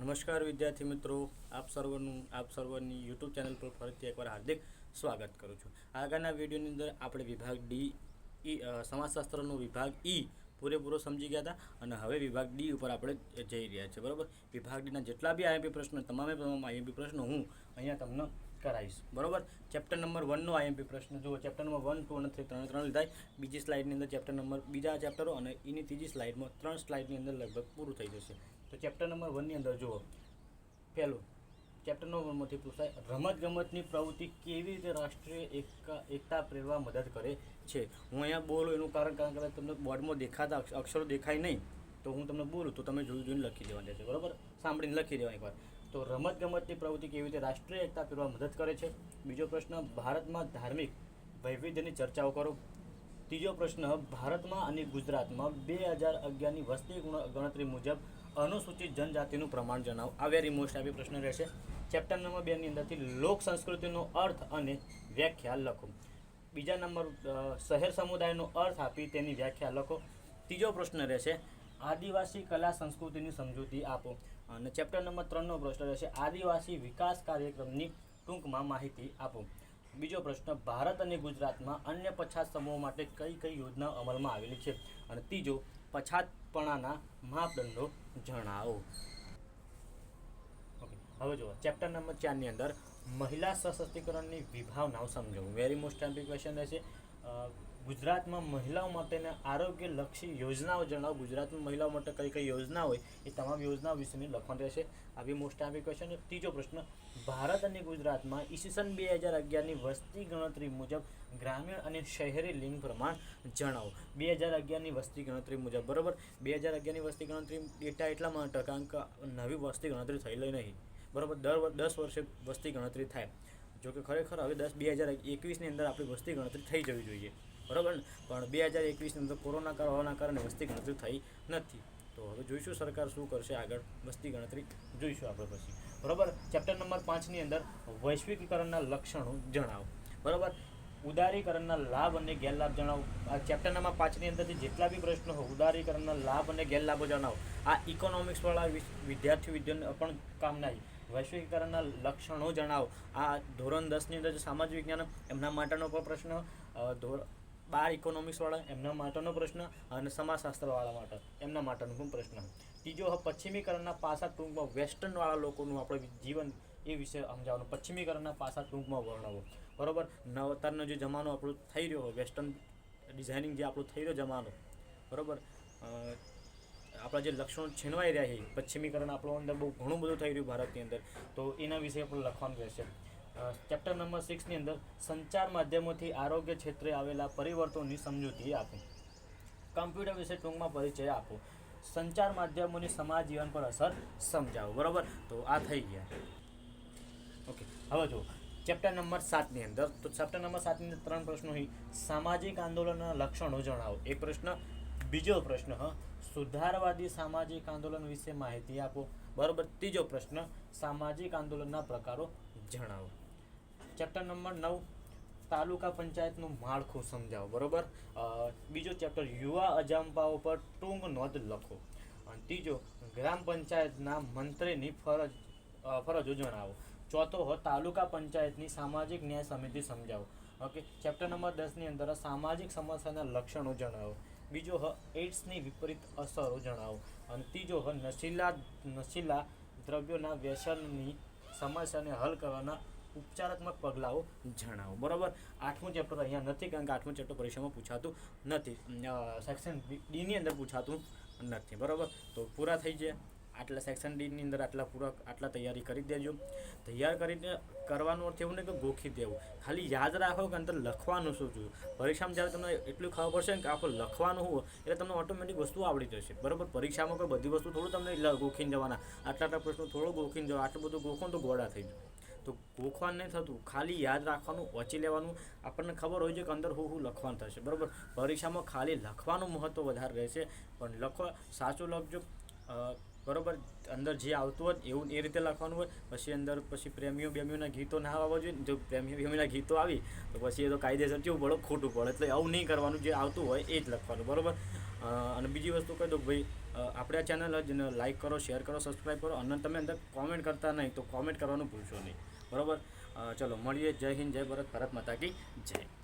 નમસ્કાર વિદ્યાર્થી મિત્રો. આપ સર્વનું, આપ સર્વની યુટ્યુબ ચેનલ પર ફરીથી એકવાર હાર્દિક સ્વાગત કરું છું. આગળના વિડીયોની અંદર આપણે વિભાગ ડી, ઈ સમાજશાસ્ત્રનો વિભાગ ઈ પૂરેપૂરો સમજી ગયા હતા અને હવે વિભાગ ડી ઉપર આપણે જઈ રહ્યા છીએ. બરાબર? વિભાગ ડીના જેટલા બી આઈએમપી પ્રશ્નો, તમામે તમામ આઈએમપી પ્રશ્નો હું અહીંયા તમને કરાવીશ. બરાબર? ચેપ્ટર નંબર વનનો આઈએમપી પ્રશ્ન. જુઓ ચેપ્ટર નંબર વન ટુ અને થ્રી ત્રણ ત્રણ લીધા બીજી સ્લાઇડની અંદર ચેપ્ટર નંબર બીજા ચેપ્ટરો અને એની ત્રીજી સ્લાઇડમાં ત્રણ સ્લાઇડની અંદર લગભગ પૂરું થઈ જશે. તો ચેપ્ટર નંબર વનની અંદર જુઓ. પહેલું ચેપ્ટર નંબર વનમાંથી પૂછાય રમત ગમતની પ્રવૃત્તિ કેવી રીતે રાષ્ટ્રીય એકતા એકતા પ્રેરવા મદદ કરે છે? હું અહીંયા બોલું એનું કારણ કારણ કે તમને બોર્ડમાં દેખાતા અક્ષરો દેખાય નહીં. તો હું તમને બોલું, તો તમે જોઈ, જોઈને લખી દેવાના છે બરાબર? સાંભળીને લખી દેવા એકવાર. તો રમત ગમતની પ્રવૃત્તિ કેવી રીતે રાષ્ટ્રીય એકતા કરવા મદદ કરે છે? બીજો પ્રશ્ન, ભારતમાં ધાર્મિક વૈવિધ્યની ચર્ચાઓ કરો. ત્રીજો પ્રશ્ન, ભારતમાં અને ગુજરાતમાં બે હજાર અગિયારની વસ્તી ગુણ- ગણતરી મુજબ અનુસૂચિત જનજાતિનું પ્રમાણ જણાવો. આ વેરી મોસ્ટ આવી પ્રશ્ન રહેશે. ચેપ્ટર નંબર બેની અંદરથી લોક સંસ્કૃતિનો અર્થ અને વ્યાખ્યા લખો. બીજા નંબર શહેર સમુદાયનો અર્થ આપી તેની વ્યાખ્યા લખો. ત્રીજો પ્રશ્ન રહેશે, આદિવાસી કલા સંસ્કૃતિની સમજૂતી આપો. અને ચેપ્ટર નંબર ત્રણનો પ્રશ્ન રહેશે, આદિવાસી વિકાસ કાર્યક્રમની ટૂંકમાં માહિતી આપો. બીજો પ્રશ્ન, ભારત અને ગુજરાતમાં અન્ય પછાત સમૂહો માટે કઈ કઈ યોજના અમલમાં આવેલી છે? અને ત્રીજો, પછાતપણાના માપદંડો જણાવો. હવે જુઓ ચેપ્ટર નંબર ચારની અંદર, મહિલા સશક્તિકરણની વિભાવનાઓ સમજો વેરી મોસ્ટ ટાઈમ ક્વેશ્ચન રહેશે. ગુજરાતમાં મહિલાઓ માટેના આરોગ્યલક્ષી યોજનાઓ જણાવો. ગુજરાતમાં મહિલાઓ માટે કઈ કઈ યોજના હોય એ તમામ યોજનાઓ વિશેની લખવાનું રહેશે. આ બી મોસ્ટ આવી ક્વેશ્ચન ત્રીજો પ્રશ્ન, ભારત અને ગુજરાતમાં ઈસવીસન બે હજાર અગિયારની વસ્તી ગણતરી મુજબ ગ્રામીણ અને શહેરી લિંગ પ્રમાણ જણાવો. બે હજાર અગિયારની વસ્તી ગણતરી મુજબ, બરાબર? બે હજાર અગિયારની વસ્તી ગણતરી ડેટા એટલા માટે કારણ કે નવી વસ્તી ગણતરી થયેલી નહીં. બરાબર? દર દસ વર્ષે વસ્તી ગણતરી થાય. જો કે ખરેખર હવે દસ બે હજાર એકવીસની અંદર આપણી વસ્તી ગણતરી થઈ જવી જોઈએ. બરાબર ને? પણ બે હજાર એકવીસની અંદર કોરોના કાળ હોવાના કારણે વસ્તી ગણતરી થઈ નથી. તો હવે જોઈશું સરકાર શું કરશે આગળ વસ્તી ગણતરી જોઈશું આપણે પછી. બરાબર? ચેપ્ટર નંબર પાંચની અંદર વૈશ્વિકીકરણના લક્ષણો જણાવો. બરાબર? ઉદારીકરણના લાભ અને ગેરલાભ જણાવો. આ ચેપ્ટર નંબર પાંચની અંદરથી જેટલા બી પ્રશ્નો હોય, ઉદારીકરણના લાભ અને ગેરલાભો જણાવો. આ ઇકોનોમિક્સવાળા વિદ્યાર્થી વિદ્યાને પણ કામના આવી. વૈશ્વિકીકરણના લક્ષણો જણાવો. આ ધોરણ દસની અંદર જે સામાજિક વિજ્ઞાન, એમના માટેનો પણ પ્રશ્ન ધોર, બાર ઇકોનોમિક્સવાળા એમના માટેનો પ્રશ્ન અને સમાજશાસ્ત્રવાળા માટે, એમના માટેનો પણ પ્રશ્ન. ત્રીજો પશ્ચિમીકરણના પાસા ટૂંકમાં વેસ્ટર્નવાળા લોકોનું આપણે જીવન એ વિશે સમજાવવાનું. પશ્ચિમીકરણના પાસા ટૂંકમાં વર્ણવો. બરાબર? નવતરનો જે જમાનો આપણો થઈ રહ્યો, વેસ્ટર્ન ડિઝાઇનિંગ જે આપણો થઈ રહ્યો જમાનો. બરાબર? આપણા જે લક્ષણો છીનવાઈ રહ્યા છે, પશ્ચિમીકરણ આપણો અંદર બહુ ઘણું બધું થઈ રહ્યું ભારતની અંદર, તો એના વિશે આપણે લખવાનું રહેશે. ચેપ્ટર નંબર સિક્સની અંદર, સંચાર માધ્યમોથી આરોગ્ય ક્ષેત્રે આવેલા પરિવર્તનોની સમજૂતી આપો. કમ્પ્યુટર વિશે ટૂંકમાં પરિચય આપો. સંચાર માધ્યમોની સમાજ જીવન પર અસર સમજાવો, બરાબર? તો આ થઈ ગયા. ઓકે હવે જુઓ. ચેપ્ટર નંબર સાતની અંદર, તો ચેપ્ટર નંબર સાતની અંદર ત્રણ પ્રશ્નો સામાજિક આંદોલનના લક્ષણો જણાવો. એક પ્રશ્ન બીજો પ્રશ્ન સુધારવાદી સામાજિક આંદોલન વિશે માહિતી આપો. બરોબર, ત્રીજો પ્રશ્ન, સામાજિક આંદોલનના પ્રકારો જણાવો. ચેપ્ટર નંબર નવ, તાલુકા પંચાયતનું માળખું સમજાવો, બરોબર? બીજો ચેપ્ટર, યુવા અજાંપાઓ પર ટૂંક નોંધ લખો. અને ત્રીજો, ગ્રામ પંચાયતના મંત્રીની ફરજ ફરજો જણાવો. ચોથો, હો, તાલુકા પંચાયતની સામાજિક ન્યાય સમિતિ સમજાવો. ઓકે, ચેપ્ટર નંબર દસની અંદર સામાજિક સમસ્યાના લક્ષણો જણાવો. બીજો હ એડ્સની વિપરીત અસરો જણાવો. અને ત્રીજો હ, નશીલા નશીલા દ્રવ્યોના વ્યસનની સમસ્યાને હલ કરવાના ઉપચારાત્મક પગલાઓ જણાવો. બરાબર? આઠમું ચેપ્ટર અહીંયા નથી, કારણ કે આઠમું ચેપ્ટર પરીક્ષામાં પૂછાતું નથી. સેક્શન ડીની અંદર પૂછાતું નથી. બરાબર? તો પૂરા થઈ જાય આટલા સેક્શન ડીની અંદર આટલા પૂરા આટલા તૈયારી કરી દેજો. તૈયાર કરીને કરવાનો અર્થ એવું નહીં કે ગોખી દેવું. ખાલી યાદ રાખો કે અંદર લખવાનું શું જોયું. પરીક્ષામાં જ્યારે તમને એટલું ખબર પડશે ને કે આપણે લખવાનું હોય, એટલે તમને ઓટોમેટિક વસ્તુ આવડી જશે. બરાબર? પરીક્ષામાં કોઈ બધી વસ્તુ થોડું તમને ગોખીને જવાના. આટલા આટલા પ્રશ્નો થોડો ગોખીને જવા આટલું બધું ગોખો તો ગોળા થઈ જાય. તો ગોખવાનું નહીં થતું. ખાલી યાદ રાખવાનું વાંચી લેવાનું. આપણને ખબર હોય છે કે અંદર હું હું લખવાનું થશે. બરાબર? પરીક્ષામાં ખાલી લખવાનું મહત્ત્વ વધારે રહેશે. પણ લખવા, સાચું લખજો. બરોબર? અંદર જે આવતું હોય એવું એ રીતે લખવાનું હોય. પછી અંદર પછી પ્રેમીઓ બેમીઓના ગીતો ના આવવા જોઈએ જો પ્રેમીઓ બેમીઓના ગીતો આવી, તો પછી એ તો કાયદેસર કેવું પડે? ખોટું પડે. એટલે આવું નહીં કરવાનું. જે આવતું હોય એ જ લખવાનું. બરોબર? અને બીજી વસ્તુ કહી દઉં ભાઈ આપણે આ ચેનલ જ લાઇક કરો શેર કરો સબસ્ક્રાઈબ કરો અને તમે અંદર કોમેન્ટ કરતા નહીં તો કોમેન્ટ કરવાનું ભૂલશો નહીં. બરાબર? ચલો, મળીએ. જય હિન્દ, જય ભારત. ભારત માતા કી જય.